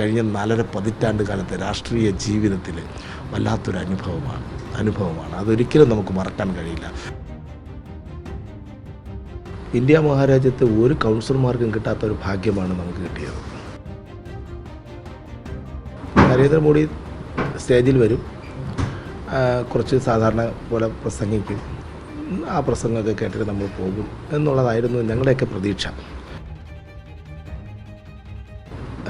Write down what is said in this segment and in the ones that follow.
കഴിഞ്ഞ നാലര പതിറ്റാണ്ട് കാലത്തെ രാഷ്ട്രീയ ജീവിതത്തിൽ വല്ലാത്തൊരു അനുഭവമാണ് അനുഭവമാണ്. അതൊരിക്കലും നമുക്ക് മറക്കാൻ കഴിയില്ല. ഇന്ത്യ മഹാരാജ്യത്തെ ഒരു കൗൺസിലർമാർക്കും കിട്ടാത്ത ഒരു ഭാഗ്യമാണ് നമുക്ക് കിട്ടിയത്. നരേന്ദ്രമോദി സ്റ്റേജിൽ വരും. കുറച്ച് സാധാരണ പോലെ പ്രസംഗിക്കും. ആ പ്രസംഗമൊക്കെ കേട്ടിട്ട് നമ്മൾ പോകും എന്നുള്ളതായിരുന്നു ഞങ്ങളുടെയൊക്കെ പ്രതീക്ഷ.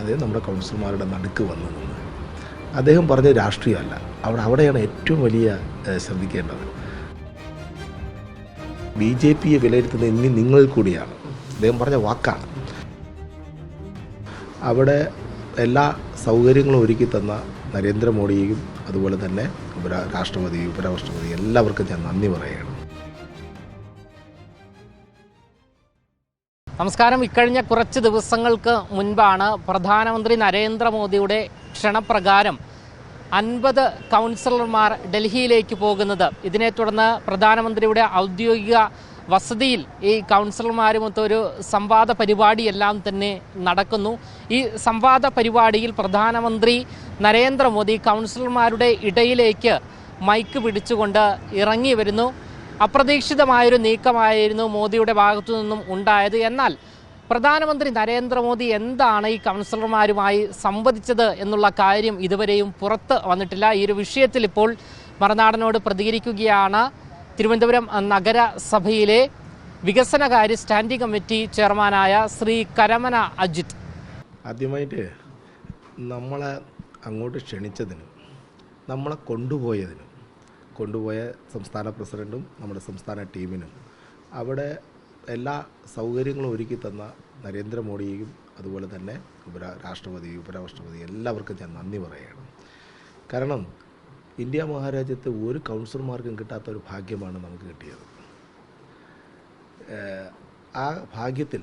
അത് നമ്മുടെ കൗൺസിലർമാരുടെ നടുക്ക് വന്നു നിന്ന് അദ്ദേഹം പറഞ്ഞ രാഷ്ട്രീയമല്ല. അവിടെ അവിടെയാണ് ഏറ്റവും വലിയ ശ്രദ്ധിക്കേണ്ടത്. ബി ജെ പിയെ വിലയിരുത്തുന്നത് ഇനി നിങ്ങളിൽ കൂടിയാണ്. അദ്ദേഹം പറഞ്ഞ വാക്കാണ്. അവിടെ എല്ലാ സൗകര്യങ്ങളും ഒരുക്കി തന്ന നരേന്ദ്രമോദിയും അതുപോലെ തന്നെ ഉപരാ രാഷ്ട്രപതി ഉപരാഷ്ട്രപതി എല്ലാവർക്കും ഞാൻ നന്ദി പറയുകയാണ്. നമസ്കാരം. ഇക്കഴിഞ്ഞ കുറച്ച് ദിവസങ്ങൾക്ക് മുൻപാണ് പ്രധാനമന്ത്രി നരേന്ദ്രമോദിയുടെ ക്ഷണപ്രകാരം അൻപത് കൗൺസിലർമാർ ഡൽഹിയിലേക്ക് പോകുന്നത്. ഇതിനെ തുടർന്ന് പ്രധാനമന്ത്രിയുടെ ഔദ്യോഗിക വസതിയിൽ ഈ കൗൺസിലർമാരുമൊത്ത് ഒരു സംവാദ പരിപാടിയെല്ലാം തന്നെ നടക്കുന്നു. ഈ സംവാദ പരിപാടിയിൽ പ്രധാനമന്ത്രി നരേന്ദ്രമോദി കൗൺസിലർമാരുടെ ഇടയിലേക്ക് മൈക്ക് പിടിച്ചുകൊണ്ട് ഇറങ്ങി വരുന്നു. അപ്രതീക്ഷിതമായൊരു നീക്കമായിരുന്നു മോദിയുടെ ഭാഗത്തു നിന്നും ഉണ്ടായത്. എന്നാൽ പ്രധാനമന്ത്രി നരേന്ദ്രമോദി എന്താണ് ഈ കൗൺസിലർമാരുമായി സംവദിച്ചത് എന്നുള്ള കാര്യം ഇതുവരെയും പുറത്ത് വന്നിട്ടില്ല. ഈ ഒരു വിഷയത്തിൽ ഇപ്പോൾ മറുനാടനോട് പ്രതികരിക്കുകയാണ് തിരുവനന്തപുരം നഗരസഭയിലെ വികസനകാര്യ സ്റ്റാൻഡിംഗ് കമ്മിറ്റി ചെയർമാനായ ശ്രീ കരമന അജിത്. ആദ്യമായിട്ട് നമ്മളെ അങ്ങോട്ട് ക്ഷണിച്ചതിനും നമ്മളെ കൊണ്ടുപോയതിനും കൊണ്ടുപോയ സംസ്ഥാന പ്രസിഡന്റും നമ്മുടെ സംസ്ഥാന ടീമിനും അവിടെ എല്ലാ സൗകര്യങ്ങളും ഒരുക്കി തന്ന നരേന്ദ്രമോദിയും അതുപോലെ തന്നെ ഉപരാ രാഷ്ട്രപതി ഉപരാഷ്ട്രപതി എല്ലാവർക്കും ഞാൻ നന്ദി പറയുകയാണ്. കാരണം ഇന്ത്യ മഹാരാജ്യത്ത് ഒരു കൗൺസിലർമാർക്കും കിട്ടാത്ത ഒരു ഭാഗ്യമാണ് നമുക്ക് കിട്ടിയത്. ആ ഭാഗ്യത്തിൽ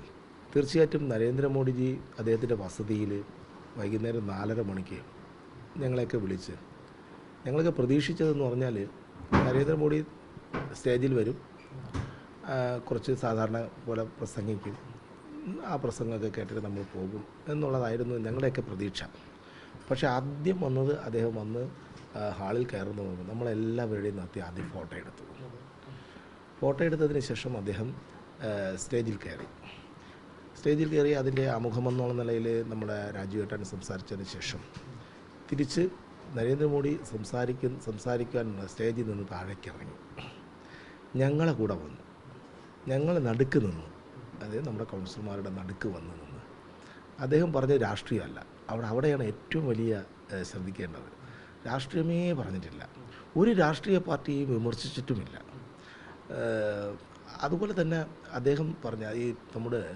തീർച്ചയായിട്ടും നരേന്ദ്രമോദിജി അദ്ദേഹത്തിന്റെ വസതിയിൽ വൈകുന്നേരം നാലര മണിക്ക് ഞങ്ങളെയൊക്കെ വിളിച്ച് ഞങ്ങളൊക്കെ പ്രതീക്ഷിച്ചതെന്ന് പറഞ്ഞാൽ നരേന്ദ്രമോദി സ്റ്റേജിൽ വരും. കുറച്ച് സാധാരണ പോലെ പ്രസംഗിക്കും. ആ പ്രസംഗമൊക്കെ കേട്ടിട്ട് നമ്മൾ പോകും എന്നുള്ളതായിരുന്നു ഞങ്ങളുടെയൊക്കെ പ്രതീക്ഷ. പക്ഷെ ആദ്യം വന്നത് അദ്ദേഹം വന്ന് ഹാളിൽ കയറുന്ന മുമ്പ് നമ്മളെല്ലാവരുടെയും നിർത്തി ആദ്യം ഫോട്ടോ എടുത്തു. ഫോട്ടോ എടുത്തതിന് ശേഷം അദ്ദേഹം സ്റ്റേജിൽ കയറി. സ്റ്റേജിൽ കയറി അതിന്റെ ആമുഖമെന്നുള്ള നിലയിൽ നമ്മുടെ രാജുവേട്ടൻ സംസാരിച്ചതിന് ശേഷം തിരിച്ച് നരേന്ദ്രമോദി സംസാരിക്കുന്ന സംസാരിക്കാനുള്ള സ്റ്റേജിൽ നിന്ന് താഴേക്ക് ഇറങ്ങി ഞങ്ങളെ കൂടെ വന്നു. ഞങ്ങൾ നടുക്ക് നിന്നു. അതായത് നമ്മുടെ കൗൺസിലർമാരുടെ നടുക്ക് വന്ന് നിന്ന്. അദ്ദേഹം പറഞ്ഞ രാഷ്ട്രീയമല്ല. അവിടെ അവിടെയാണ് ഏറ്റവും വലിയ ശ്രദ്ധിക്കേണ്ടത്. രാഷ്ട്രീയമേ പറഞ്ഞിട്ടില്ല. ഒരു രാഷ്ട്രീയ പാർട്ടിയും വിമർശിച്ചിട്ടുമില്ല. അതുപോലെ തന്നെ അദ്ദേഹം പറഞ്ഞ ഈ നമ്മുടെ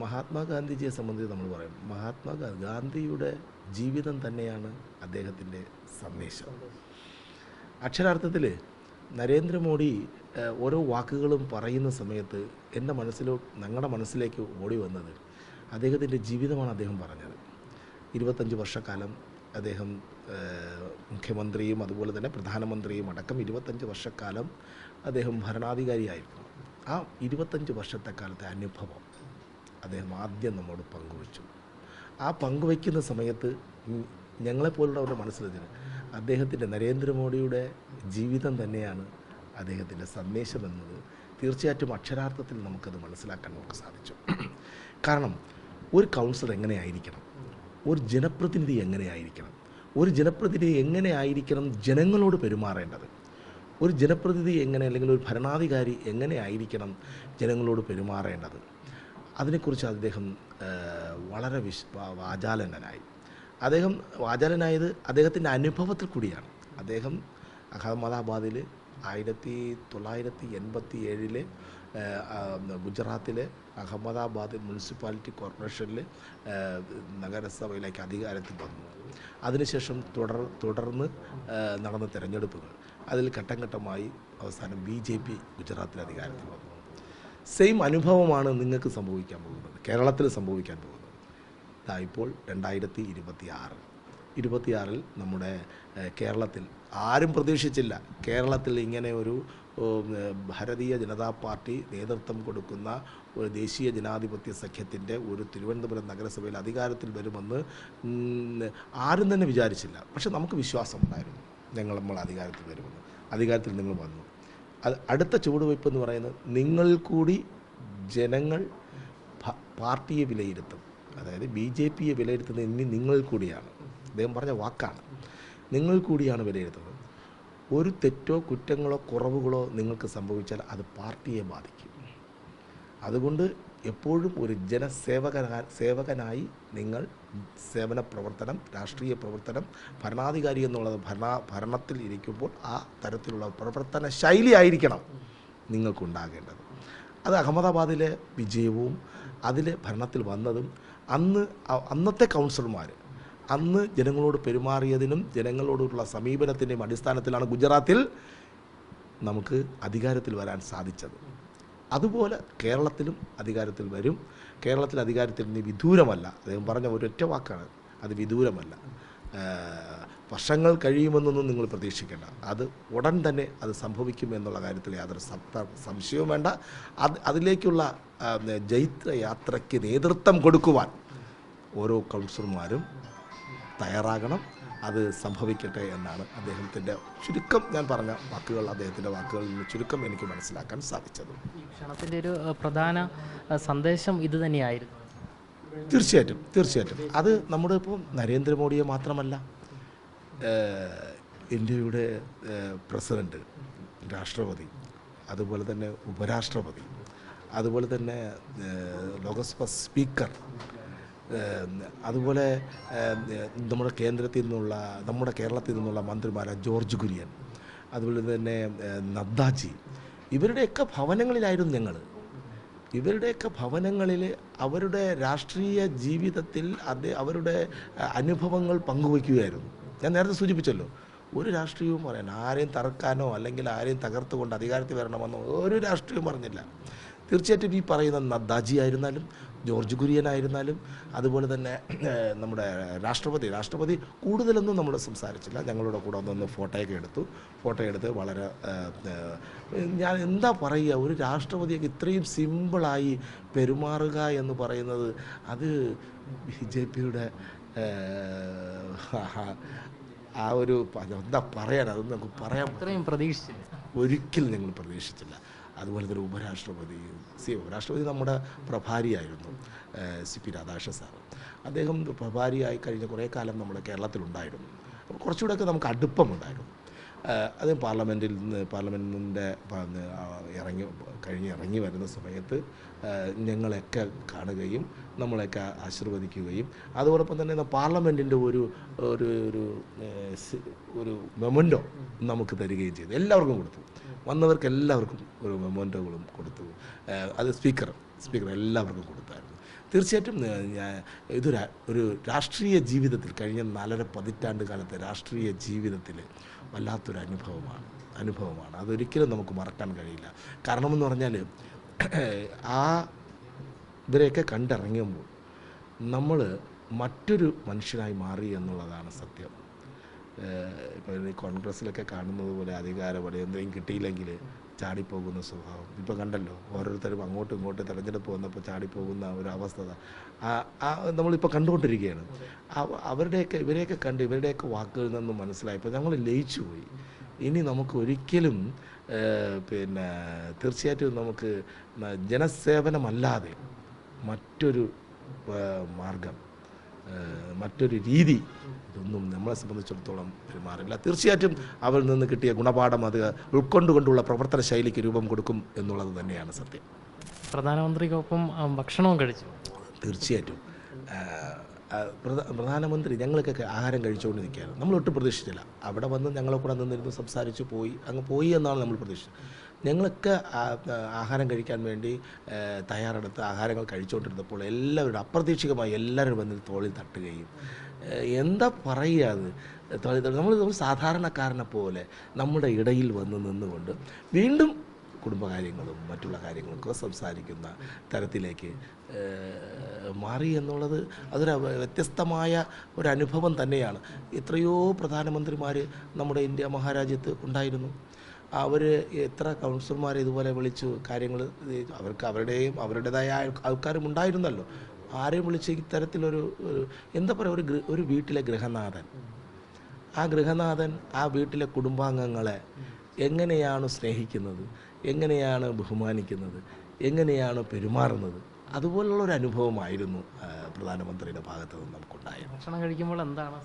മഹാത്മാഗാന്ധിജിയെ സംബന്ധിച്ച് നമ്മൾ പറയും. മഹാത്മാ ഗാന്ധിയുടെ ജീവിതം തന്നെയാണ് അദ്ദേഹത്തിന്റെ സന്ദേശം. അക്ഷരാർത്ഥത്തിൽ നരേന്ദ്രമോദി ഓരോ വാക്കുകളും പറയുന്ന സമയത്ത് എന്റെ മനസ്സിലോ ഞങ്ങളുടെ മനസ്സിലേക്ക് ഓടി വന്നത് അദ്ദേഹത്തിന്റെ ജീവിതമാണ് അദ്ദേഹം പറഞ്ഞത്. ഇരുപത്തഞ്ച് വർഷക്കാലം അദ്ദേഹം മുഖ്യമന്ത്രിയും അതുപോലെ തന്നെ പ്രധാനമന്ത്രിയും അടക്കം ഇരുപത്തഞ്ച് വർഷക്കാലം അദ്ദേഹം ഭരണാധികാരിയായിരുന്നു. ആ ഇരുപത്തഞ്ച് വർഷത്തെ കാലത്തെ അനുഭവം അദ്ദേഹം ആദ്യം നമ്മോട് പങ്കുവച്ചു. ആ പങ്കുവയ്ക്കുന്ന സമയത്ത് ഞങ്ങളെപ്പോലുള്ളവരുടെ മനസ്സിലെത്തിന് അദ്ദേഹത്തിന്റെ നരേന്ദ്രമോദിയുടെ ജീവിതം തന്നെയാണ് അദ്ദേഹത്തിന്റെ സന്ദേശം എന്നത് തീർച്ചയായിട്ടും അക്ഷരാർത്ഥത്തിൽ നമുക്കത് മനസ്സിലാക്കാൻ നമുക്ക് സാധിച്ചു. കാരണം ഒരു കൗൺസിലർ എങ്ങനെയായിരിക്കണം ഒരു ജനപ്രതിനിധി എങ്ങനെയായിരിക്കണം ഒരു ജനപ്രതിനിധി എങ്ങനെയായിരിക്കണം ജനങ്ങളോട് പെരുമാറേണ്ടത്? ഒരു ജനപ്രതിനിധി എങ്ങനെ അല്ലെങ്കിൽ ഒരു ഭരണാധികാരി എങ്ങനെയായിരിക്കണം ജനങ്ങളോട് പെരുമാറേണ്ടത്? അതിനെക്കുറിച്ച് അദ്ദേഹം വളരെ വിശ് വാചാലനായി. അദ്ദേഹം വാചാലനായത് അദ്ദേഹത്തിന്റെ അനുഭവത്തിൽ കൂടിയാണ്. അദ്ദേഹം അഹമ്മദാബാദിൽ ആയിരത്തി തൊള്ളായിരത്തി എൺപത്തി ഏഴിലെ ഗുജറാത്തിലെ അഹമ്മദാബാദ് മുനിസിപ്പാലിറ്റി കോർപ്പറേഷനിൽ നഗരസഭയിലേക്ക് അധികാരത്തിൽ വന്നു. അതിനുശേഷം തുടർ തുടർന്ന് നടന്ന തിരഞ്ഞെടുപ്പുകൾ. അതിൽ ഘട്ടം ഘട്ടമായി അവസാനം ബി ജെ പി ഗുജറാത്തിൽ അധികാരത്തിൽ വന്നു. സെയിം അനുഭവമാണ് നിങ്ങൾക്ക് സംഭവിക്കാൻ പോകുന്നത്. കേരളത്തിൽ സംഭവിക്കാൻ പോകുന്നത്. ഇതായിപ്പോൾ രണ്ടായിരത്തി ഇരുപത്തി ആറ് ഇരുപത്തിയാറിൽ നമ്മുടെ കേരളത്തിൽ ആരും പ്രതീക്ഷിച്ചില്ല. കേരളത്തിൽ ഇങ്ങനെ ഒരു ഭാരതീയ ജനതാ പാർട്ടി നേതൃത്വം കൊടുക്കുന്ന ഒരു ദേശീയ ജനാധിപത്യ സഖ്യത്തിന്റെ ഒരു തിരുവനന്തപുരം നഗരസഭയിൽ അധികാരത്തിൽ വരുമെന്ന് ആരും തന്നെ വിചാരിച്ചില്ല. പക്ഷെ നമുക്ക് വിശ്വാസമുണ്ടായിരുന്നു. ഞങ്ങൾ നമ്മൾ അധികാരത്തിൽ വരുമെന്ന്. അധികാരത്തിൽ നിങ്ങൾ വന്നു. അത് അടുത്ത ചുവടുവയ്പ് എന്ന് പറയുന്നത് നിങ്ങൾ കൂടി ജനങ്ങൾ പാർട്ടിയെ വിലയിരുത്തും. അതായത് ബി ജെ പിയെ വിലയിരുത്തുന്നത് ഇനി നിങ്ങൾ കൂടിയാണ്. അദ്ദേഹം പറഞ്ഞ വാക്കാണ്. നിങ്ങൾ കൂടിയാണ് വിലയിരുത്തുന്നത്. ഒരു തെറ്റോ കുറ്റങ്ങളോ കുറവുകളോ നിങ്ങൾക്ക് സംഭവിച്ചാൽ അത് പാർട്ടിയെ ബാധിക്കും. അതുകൊണ്ട് എപ്പോഴും ഒരു ജനസേവകനാ സേവകനായി നിങ്ങൾ സേവന പ്രവർത്തനം രാഷ്ട്രീയ പ്രവർത്തനം ഭരണാധികാരി എന്നുള്ളത് ഭരണ ഭരണത്തിൽ ഇരിക്കുമ്പോൾ ആ തരത്തിലുള്ള പ്രവർത്തന ശൈലി ആയിരിക്കണം നിങ്ങൾക്കുണ്ടാകേണ്ടത്. അത് അഹമ്മദാബാദിലെ വിജയവും അതിൽ ഭരണത്തിൽ വന്നതും അന്ന് അന്നത്തെ കൗൺസിലർമാർ അന്ന് ജനങ്ങളോട് പെരുമാറിയതിനും ജനങ്ങളോടുള്ള സമീപനത്തിന്റെയും അടിസ്ഥാനത്തിലാണ് ഗുജറാത്തിൽ നമുക്ക് അധികാരത്തിൽ വരാൻ സാധിച്ചത്. അതുപോലെ കേരളത്തിലും അധികാരത്തിൽ വരും. കേരളത്തിൽ അധികാരത്തിൽ നിന്ന് വിദൂരമല്ല. അദ്ദേഹം പറഞ്ഞ ഒരൊറ്റ വാക്കാണ്. അത് വിദൂരമല്ല. വർഷങ്ങൾ കഴിയുമെന്നൊന്നും നിങ്ങൾ പ്രതീക്ഷിക്കേണ്ട. അത് ഉടൻ തന്നെ അത് സംഭവിക്കും എന്നുള്ള കാര്യത്തിൽ യാതൊരു സംശയവും വേണ്ട. അത് അതിലേക്കുള്ള ജൈത്രയാത്രയ്ക്ക് നേതൃത്വം കൊടുക്കുവാൻ ഓരോ കൗൺസിലർമാരും തയ്യാറാകണം. അത് സംഭവിക്കട്ടെ എന്നാണ് അദ്ദേഹത്തിന്റെ ചുരുക്കം ഞാൻ പറഞ്ഞ വാക്കുകൾ അദ്ദേഹത്തിന്റെ വാക്കുകളിൽ നിന്ന് ചുരുക്കം എനിക്ക് മനസ്സിലാക്കാൻ സാധിച്ചത്. ക്ഷണത്തിന്റെ ഒരു പ്രധാന സന്ദേശം ഇത് തന്നെയായിരുന്നു. തീർച്ചയായിട്ടും തീർച്ചയായിട്ടും. അത് നമ്മുടെ ഇപ്പോൾ നരേന്ദ്രമോദിയെ മാത്രമല്ല ഇന്ത്യയുടെ പ്രസിഡന്റ് രാഷ്ട്രപതി അതുപോലെ തന്നെ ഉപരാഷ്ട്രപതി അതുപോലെ തന്നെ ലോകസഭ സ്പീക്കർ അതുപോലെ നമ്മുടെ കേന്ദ്രത്തിൽ നിന്നുള്ള നമ്മുടെ കേരളത്തിൽ നിന്നുള്ള മന്ത്രിമാരായ ജോർജ് കുര്യൻ. അതുപോലെ തന്നെ നദ്ദാജി. ഇവരുടെയൊക്കെ ഭവനങ്ങളിലായിരുന്നു ഞങ്ങൾ ഇവരുടെയൊക്കെ ഭവനങ്ങളിൽ അവരുടെ രാഷ്ട്രീയ ജീവിതത്തിൽ അത് അവരുടെ അനുഭവങ്ങൾ പങ്കുവയ്ക്കുകയായിരുന്നു. ഞാൻ നേരത്തെ സൂചിപ്പിച്ചല്ലോ ഒരു രാഷ്ട്രീയവും പറയാൻ ആരെയും തറക്കാനോ അല്ലെങ്കിൽ ആരെയും തകർത്തുകൊണ്ട് അധികാരത്തിൽ വരണമെന്നോ ഒരു രാഷ്ട്രീയവും പറഞ്ഞില്ല. തീർച്ചയായിട്ടും ഈ പറയുന്ന നദ്ദാജി ആയിരുന്നാലും ജോർജ് കുര്യനായിരുന്നാലും അതുപോലെ തന്നെ നമ്മുടെ രാഷ്ട്രപതി. രാഷ്ട്രപതി കൂടുതലൊന്നും നമ്മൾ സംസാരിച്ചില്ല. ഞങ്ങളുടെ കൂടെ ഒന്ന് ഫോട്ടോയൊക്കെ എടുത്തു. ഫോട്ടോ എടുത്ത് വളരെ ഞാൻ എന്താ പറയുക ഒരു രാഷ്ട്രപതിയൊക്കെ ഇത്രയും സിമ്പിളായി പെരുമാറുക എന്ന് പറയുന്നത് അത് ബി ജെ പിയുടെ ആ ഒരു എന്താ പറയാൻ അതൊന്നും നമുക്ക് പറയാൻ ഇത്രയും പ്രതീക്ഷിച്ചില്ല. ഒരിക്കലും ഞങ്ങൾ പ്രതീക്ഷിച്ചില്ല. അതുപോലെ തന്നെ ഉപരാഷ്ട്രപതി സി ഉപരാഷ്ട്രപതി നമ്മുടെ പ്രഭാരിയായിരുന്നു സി പി രാധാകൃഷ്ണൻ സാർ അദ്ദേഹം പ്രഭാരിയായി കഴിഞ്ഞ കുറേ കാലം നമ്മുടെ കേരളത്തിലുണ്ടായിരുന്നു. അപ്പോൾ കുറച്ചുകൂടെയൊക്കെ നമുക്ക് അടുപ്പമുണ്ടായിരുന്നു. അത് പാർലമെന്റിൽ നിന്ന് പാർലമെന്റിന്റെ ഇറങ്ങി കഴിഞ്ഞ് ഇറങ്ങി വരുന്ന സമയത്ത് ഞങ്ങളെയൊക്കെ കാണുകയും നമ്മളെയൊക്കെ ആശീർവദിക്കുകയും. അതോടൊപ്പം തന്നെ പാർലമെന്റിന്റെ ഒരു ഒരു ഒരു ഒരു മെമന്റോ നമുക്ക് തരികയും ചെയ്തു. എല്ലാവർക്കും കൊടുത്തു. വന്നവർക്ക് എല്ലാവർക്കും ഒരു മെമന്റോകളും കൊടുത്തു. അത് സ്പീക്കർ സ്പീക്കർ എല്ലാവർക്കും കൊടുത്തായിരുന്നു. തീർച്ചയായിട്ടും ഇത് ഇതൊരു ഒരു രാഷ്ട്രീയ ജീവിതത്തിൽ കഴിഞ്ഞ നാലര പതിറ്റാണ്ട് കാലത്തെ രാഷ്ട്രീയ ജീവിതത്തിൽ വല്ലാത്തൊരു അനുഭവമാണ്. അനുഭവമാണ് അതൊരിക്കലും നമുക്ക് മറക്കാൻ കഴിയില്ല. കാരണമെന്ന് പറഞ്ഞാൽ ആ ഇവരെയൊക്കെ കണ്ടിറങ്ങുമ്പോൾ നമ്മൾ മറ്റൊരു മനുഷ്യനായി മാറി എന്നുള്ളതാണ് സത്യം. ഇപ്പോൾ കോൺഗ്രസ്സിലൊക്കെ കാണുന്നത് പോലെ അധികാരം പോലെ എന്തെങ്കിലും കിട്ടിയില്ലെങ്കിൽ ചാടിപ്പോകുന്ന സ്വഭാവം. ഇപ്പോൾ കണ്ടല്ലോ ഓരോരുത്തരും അങ്ങോട്ടും ഇങ്ങോട്ടും തെരഞ്ഞെടുപ്പ് വന്നപ്പോൾ ചാടിപ്പോകുന്ന ഒരു അവസ്ഥ. നമ്മളിപ്പോൾ കണ്ടുകൊണ്ടിരിക്കുകയാണ്. അവരുടെയൊക്കെ ഇവരെയൊക്കെ കണ്ട് ഇവരുടെയൊക്കെ വാക്കുകളിൽ നിന്നും മനസ്സിലായപ്പോൾ ഞങ്ങൾ ലയിച്ചു പോയി ഇനി നമുക്ക് ഒരിക്കലും പിന്നെ തീർച്ചയായിട്ടും നമുക്ക് ജനസേവനമല്ലാതെ മറ്റൊരു മാർഗം മറ്റൊരു രീതി ഇതൊന്നും നമ്മളെ സംബന്ധിച്ചിടത്തോളം പെരുമാറില്ല. തീർച്ചയായിട്ടും അവരിൽ നിന്ന് കിട്ടിയ ഗുണപാഠം അത് ഉൾക്കൊണ്ടുകൊണ്ടുള്ള പ്രവർത്തന ശൈലിക്ക് രൂപം കൊടുക്കും എന്നുള്ളത് തന്നെയാണ് സത്യം. പ്രധാനമന്ത്രിക്കൊപ്പം ഭക്ഷണവും കഴിച്ചു. തീർച്ചയായിട്ടും. പ്രധാനമന്ത്രി ഞങ്ങൾക്കൊക്കെ ആഹാരം കഴിച്ചുകൊണ്ട് നിൽക്കുകയാണ്. നമ്മൾ ഒട്ടും പ്രതീക്ഷിച്ചില്ല. അവിടെ വന്ന് ഞങ്ങളെ കൂടെ നിന്നിരുന്ന് സംസാരിച്ച് പോയി. അങ്ങ് പോയി എന്നാണ് നമ്മൾ പ്രതീക്ഷിച്ചത്. ഞങ്ങളൊക്കെ ആഹാരം കഴിക്കാൻ വേണ്ടി തയ്യാറെടുത്ത് ആഹാരങ്ങൾ കഴിച്ചുകൊണ്ടിരുന്നപ്പോൾ എല്ലാവരും അപ്രതീക്ഷിതമായി എല്ലാവരും വന്ന് തോളിൽ തട്ടുകയും എന്താ പറയുക അത്? നമ്മൾ നമ്മൾ സാധാരണക്കാരനെ പോലെ നമ്മുടെ ഇടയിൽ വന്ന് നിന്നുകൊണ്ട് വീണ്ടും കുടുംബകാര്യങ്ങളും മറ്റുള്ള കാര്യങ്ങളൊക്കെ സംസാരിക്കുന്ന തരത്തിലേക്ക് മാറി എന്നുള്ളത് അതൊരു വ്യത്യസ്തമായ ഒരു അനുഭവം തന്നെയാണ്. എത്രയോ പ്രധാനമന്ത്രിമാർ നമ്മുടെ ഇന്ത്യ മഹാരാജ്യത്ത് ഉണ്ടായിരുന്നു. അവർ എത്ര കൗൺസിലർമാരെ ഇതുപോലെ വിളിച്ചു കാര്യങ്ങൾ അവർക്ക് അവരുടെയും അവരുടേതായ ആൾക്കാരും ഉണ്ടായിരുന്നല്ലോ. ആരെയും വിളിച്ച് ഇത്തരത്തിലൊരു എന്താ പറയുക ഒരു ഒരു വീട്ടിലെ ഗൃഹനാഥൻ. ആ ഗൃഹനാഥൻ ആ വീട്ടിലെ കുടുംബാംഗങ്ങളെ എങ്ങനെയാണ് സ്നേഹിക്കുന്നത്? എങ്ങനെയാണ് ബഹുമാനിക്കുന്നത്? എങ്ങനെയാണ് പെരുമാറുന്നത്? അതുപോലുള്ള ഒരു അനുഭവമായിരുന്നു പ്രധാനമന്ത്രിയുടെ ഭാഗത്ത് നിന്ന് നമുക്കുണ്ടായത്. ഭക്ഷണം കഴിക്കുമ്പോൾ എന്താണ്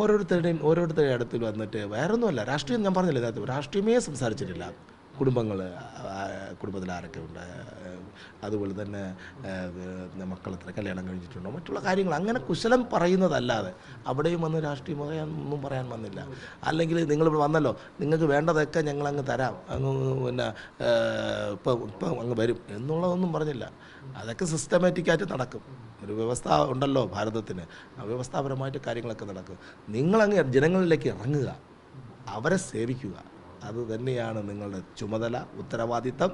ഓരോരുത്തരുടെയും ഓരോരുത്തരുടെ അടുത്ത് വന്നിട്ട് വേറൊന്നുമല്ല രാഷ്ട്രീയം ഞാൻ പറഞ്ഞില്ല രാഷ്ട്രീയമേ സംസാരിച്ചിട്ടില്ല. കുടുംബങ്ങൾ കുടുംബത്തിൽ ആരൊക്കെ ഉണ്ട് അതുപോലെ തന്നെ മക്കൾ എത്ര കല്യാണം കഴിഞ്ഞിട്ടുണ്ടോ മറ്റുള്ള കാര്യങ്ങൾ. അങ്ങനെ കുശലം പറയുന്നതല്ലാതെ അവിടെയും വന്ന് രാഷ്ട്രീയം പറയാൻ ഒന്നും പറയാൻ വന്നില്ല. അല്ലെങ്കിൽ നിങ്ങൾ വന്നല്ലോ നിങ്ങൾക്ക് വേണ്ടതൊക്കെ ഞങ്ങൾ അങ്ങ് തരാം അങ്ങ് പിന്നെ ഇപ്പം ഇപ്പം അങ്ങ് വരും എന്നുള്ളതൊന്നും പറഞ്ഞില്ല. അതൊക്കെ സിസ്റ്റമാറ്റിക്കായിട്ട് നടക്കും. ഒരു വ്യവസ്ഥ ഉണ്ടല്ലോ ഭാരതത്തിന് ആ വ്യവസ്ഥാപരമായിട്ട് കാര്യങ്ങളൊക്കെ നടക്കും. നിങ്ങളങ്ങ് ജനങ്ങളിലേക്ക് ഇറങ്ങുക അവരെ സേവിക്കുക. അത് തന്നെയാണ് നിങ്ങളുടെ ചുമതല ഉത്തരവാദിത്തം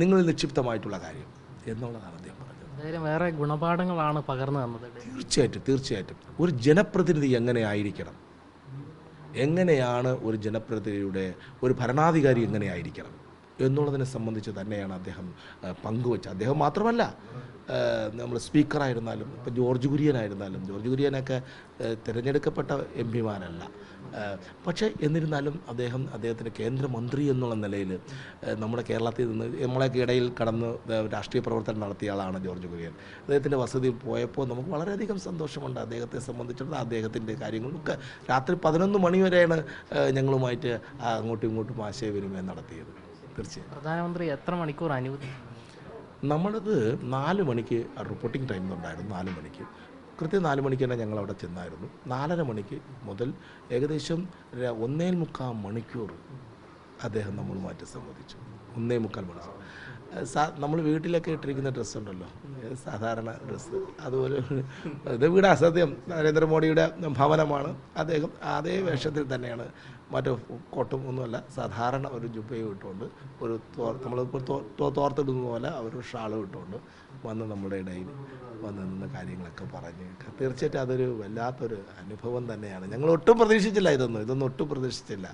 നിങ്ങൾ നിക്ഷിപ്തമായിട്ടുള്ള കാര്യം എന്നുള്ളതാണ് അദ്ദേഹം പറഞ്ഞത്. വേറെ ഗുണപാഠങ്ങളാണ് പകർന്നു തന്നത് തീർച്ചയായിട്ടും തീർച്ചയായിട്ടും. ഒരു ജനപ്രതിനിധി എങ്ങനെ ആയിരിക്കണം എങ്ങനെയാണ് ഒരു ജനപ്രതിനിധിയുടെ ഒരു ഭരണാധികാരി എങ്ങനെ ആയിരിക്കണം എന്നുള്ളതിനെ സംബന്ധിച്ച് തന്നെയാണ് അദ്ദേഹം പങ്കുവച്ചത്. അദ്ദേഹം മാത്രമല്ല നമ്മൾ സ്പീക്കറായിരുന്നാലും ഇപ്പം ജോർജ് കുര്യനായിരുന്നാലും ജോർജ് കുര്യനൊക്കെ തിരഞ്ഞെടുക്കപ്പെട്ട എം പിമാരല്ല. പക്ഷേ എന്നിരുന്നാലും അദ്ദേഹം അദ്ദേഹത്തിന്റെ കേന്ദ്രമന്ത്രി എന്നുള്ള നിലയിൽ നമ്മുടെ കേരളത്തിൽ നിന്ന് നമ്മളൊക്കെ ഇടയിൽ കടന്ന് രാഷ്ട്രീയ പ്രവർത്തനം നടത്തിയ ആളാണ് ജോർജ് കുര്യൻ. അദ്ദേഹത്തിന്റെ വസതിയിൽ പോയപ്പോൾ നമുക്ക് വളരെയധികം സന്തോഷമുണ്ട് അദ്ദേഹത്തെ സംബന്ധിച്ചിടത്തോളം. അദ്ദേഹത്തിന്റെ കാര്യങ്ങളൊക്കെ രാത്രി പതിനൊന്ന് മണി വരെയാണ് ഞങ്ങളുമായിട്ട് അങ്ങോട്ടും ഇങ്ങോട്ടും ആശയവിനിമയം നടത്തിയത്. തീർച്ചയായും. പ്രധാനമന്ത്രി എത്ര മണിക്കൂർ അനുവദിച്ചു? നമ്മളത് നാല് മണിക്ക് റിപ്പോർട്ടിംഗ് ടൈം ഉണ്ടായിരുന്നു. നാല് മണിക്ക്. കൃത്യം നാല് മണിക്ക് തന്നെ ഞങ്ങൾ അവിടെ ചെന്നായിരുന്നു. നാലര മണിക്ക് മുതൽ ഏകദേശം ഒന്നേ മുക്കാൽ മണിക്കൂർ അദ്ദേഹം നമ്മൾ മാറ്റി സമ്മതിച്ചു. ഒന്നേ മുക്കാൽ മണിക്കൂർ. സാ നമ്മൾ വീട്ടിലൊക്കെ ഇട്ടിരിക്കുന്ന ഡ്രസ്സ് ഉണ്ടല്ലോ. സാധാരണ ഡ്രസ്സ്. അതുപോലെ ഇത് വീട് അസത്യം. നരേന്ദ്രമോദിയുടെ ഭവനമാണ്. അദ്ദേഹം അതേ വേഷത്തിൽ തന്നെയാണ് മറ്റു കോട്ടും ഒന്നുമല്ല സാധാരണ ഒരു ജുബയും ഇട്ടുകൊണ്ട് ഒരു നമ്മൾ തോർത്തിടുന്ന പോലെ ഒരു ഷാളും ഇട്ടുകൊണ്ട് വന്ന് നമ്മുടെ ഇടയിൽ വന്ന് നിന്ന് കാര്യങ്ങളൊക്കെ പറഞ്ഞ് തീർച്ചയായിട്ടും അതൊരു വല്ലാത്തൊരു അനുഭവം തന്നെയാണ്. ഞങ്ങൾ ഒട്ടും പ്രതീക്ഷിച്ചില്ല ഇതൊന്നും ഇതൊന്നും ഒട്ടും പ്രതീക്ഷിച്ചില്ല.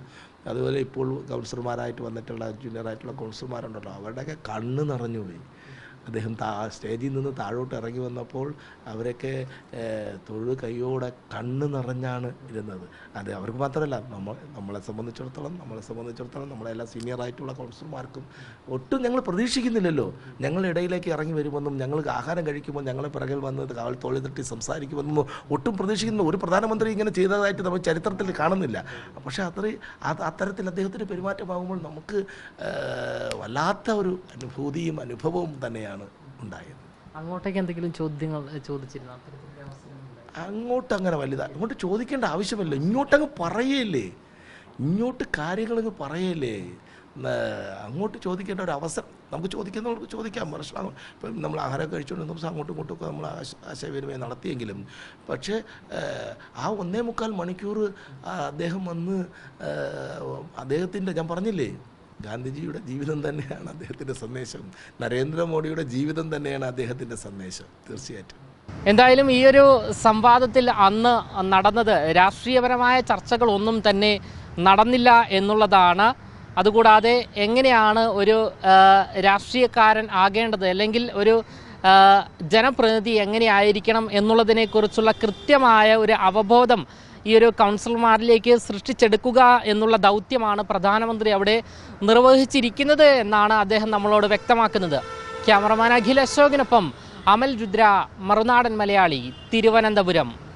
അതുപോലെ ഇപ്പോൾ കൗൺസിലർമാരായിട്ട് വന്നിട്ടുള്ള ജൂനിയറായിട്ടുള്ള കൗൺസിലർമാരുണ്ടല്ലോ അവരുടെയൊക്കെ കണ്ണ് നിറഞ്ഞുപോയി. അദ്ദേഹം താ സ്റ്റേജിൽ നിന്ന് താഴോട്ട് ഇറങ്ങി വന്നപ്പോൾ അവരൊക്കെ തൊഴു കൈയോടെ കണ്ണ് നിറഞ്ഞാണ് ഇരുന്നത്. അത് അവർക്ക് മാത്രമല്ല നമ്മൾ നമ്മളെ സംബന്ധിച്ചിടത്തോളം നമ്മളെ സംബന്ധിച്ചിടത്തോളം നമ്മളെ എല്ലാ സീനിയറായിട്ടുള്ള കൗൺസിലർമാർക്കും ഒട്ടും ഞങ്ങൾ പ്രതീക്ഷിക്കുന്നില്ലല്ലോ. ഞങ്ങളുടെ ഇടയിലേക്ക് ഇറങ്ങി വരുമെന്നും ഞങ്ങൾ ആഹാരം കഴിക്കുമ്പോൾ ഞങ്ങളെ പിറകിൽ വന്ന് കാൽ തോളി തട്ടി സംസാരിക്കുമെന്നും ഒട്ടും പ്രതീക്ഷിക്കുന്നു ഒരു പ്രധാനമന്ത്രി ഇങ്ങനെ ചെയ്തതായിട്ട് നമ്മൾ ചരിത്രത്തിൽ കാണുന്നില്ല. പക്ഷേ അത്രയും അത് അത്തരത്തിൽ അദ്ദേഹത്തിന്റെ പെരുമാറ്റമാകുമ്പോൾ നമുക്ക് വല്ലാത്ത ഒരു അനുഭൂതിയും അനുഭവവും തന്നെയാണ്. ഉണ്ടായത് അങ്ങോട്ടേക്ക് എന്തെങ്കിലും ചോദ്യങ്ങൾ ചോദിച്ചിരുന്ന? അങ്ങോട്ട് അങ്ങനെ വലുതാ. അങ്ങോട്ട് ചോദിക്കേണ്ട ആവശ്യമില്ല. ഇങ്ങോട്ടങ്ങ് പറയല്ലേ. ഇങ്ങോട്ട് കാര്യങ്ങളങ്ങ് പറയല്ലേ. അങ്ങോട്ട് ചോദിക്കേണ്ട ഒരു അവസരം. നമുക്ക് ചോദിക്കുന്നവർക്ക് ചോദിക്കാം. പ്രശ്നം ഇപ്പം നമ്മൾ ആഹാരം കഴിച്ചുകൊണ്ട് ദിവസം അങ്ങോട്ടും ഇങ്ങോട്ടും ഒക്കെ നമ്മൾ ആശ ആശയവിനിമയം നടത്തിയെങ്കിലും പക്ഷേ ആ ഒന്നേ മുക്കാൽ മണിക്കൂർ അദ്ദേഹം വന്ന് അദ്ദേഹത്തിന്റെ ഞാൻ പറഞ്ഞില്ലേ ഗാന്ധിജിയുടെ ജീവിതം തന്നെയാണ് അദ്ദേഹത്തിന്റെ സന്ദേശം. നരേന്ദ്രമോദിയുടെ ജീവിതം തന്നെയാണ് അദ്ദേഹത്തിന്റെ സന്ദേശം. തീർച്ചയായിട്ടും. എന്തായാലും ഈ ഒരു സംവാദത്തിൽ അന്ന് നടന്നത് രാഷ്ട്രീയപരമായ ചർച്ചകളൊന്നും തന്നെ നടന്നില്ല എന്നുള്ളതാണ്. അതുകൂടാതെ എങ്ങനെയാണ് ഒരു രാഷ്ട്രീയക്കാരൻ ആകേണ്ടത്? അല്ലെങ്കിൽ ഒരു ജനപ്രതിനിധി എങ്ങനെയായിരിക്കണം എന്നുള്ളതിനെക്കുറിച്ചുള്ള കൃത്യമായ ഒരു അവബോധം ഈ ഒരു കൗൺസിലർമാരിലേക്ക് സൃഷ്ടിച്ചെടുക്കുക എന്നുള്ള ദൗത്യമാണ് പ്രധാനമന്ത്രി അവിടെ നിർവഹിച്ചിരിക്കുന്നത് എന്നാണ് അദ്ദേഹം നമ്മളോട് വ്യക്തമാക്കുന്നത്. ക്യാമറമാൻ അഖിൽ അശോകിനൊപ്പം അമൽ രുദ്ര മറുനാടൻ മലയാളി തിരുവനന്തപുരം.